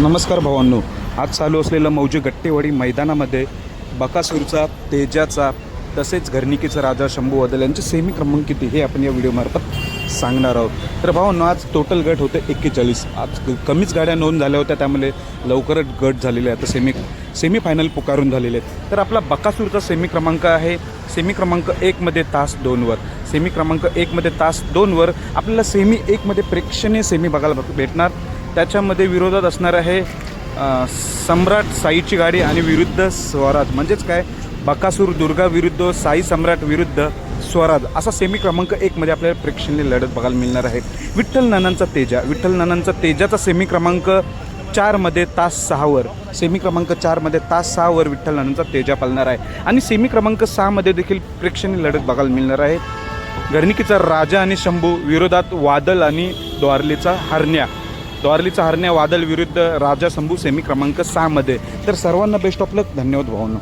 नमस्कार भावांनो. आज चालू असलेलं मौजे गट्टेवाडी मैदानामध्ये बकासूरचा तेजाचा तसेच घरनिकीचा राजा शंभू वदल यांचे सेमी क्रमांक किती हे आपण या व्हिडिओमार्फत सांगणार आहोत. तर भावांनो आज टोटल गट होते एक्केचाळीस. आज कमीच गाड्या नोंद झाल्या होत्या त्यामुळे लवकरच गट झालेले आता सेमी सेमी फायनल पुकारून झालेले आहेत. तर आपला बकासूरचा सेमी क्रमांक आहे. सेमी क्रमांक एकमध्ये तास दोनवर सेमी क्रमांक एकमध्ये तास दोनवर आपल्याला सेमी एकमध्ये प्रेक्षणीय सेमी बघायला भेटणार. त्याच्यामध्ये विरोधात असणार आहे सम्राट साईची गाडी आणि विरुद्ध स्वराज म्हणजेच काय? बकासूर दुर्गा विरुद्ध साई सम्राट विरुद्ध स्वराज असा सेमी क्रमांक एकमध्ये आपल्याला प्रेक्षणीय लढत बघायला मिळणार आहे. विठ्ठल नानांचा तेजा. विठ्ठल नानांचा तेजाचा सेमी क्रमांक चारमध्ये तास सहावर सेमी क्रमांक चारमध्ये तास सहावर विठ्ठल नानांचा तेजा पालणार आहे. आणि सेमी क्रमांक सहामध्ये देखील प्रेक्षणीय लढत बघायला मिळणार आहे. घरणिकीचा राजा आणि शंभू विरोधात वादल आणि द्वारलीचा हरण्या. द्वारलीचा हरण्या वादल विरुद्ध राजा शंभू सेमी क्रमांक सहामध्ये. तर सर्वांना बेस्ट ऑफ लक धन्यवाद भावना.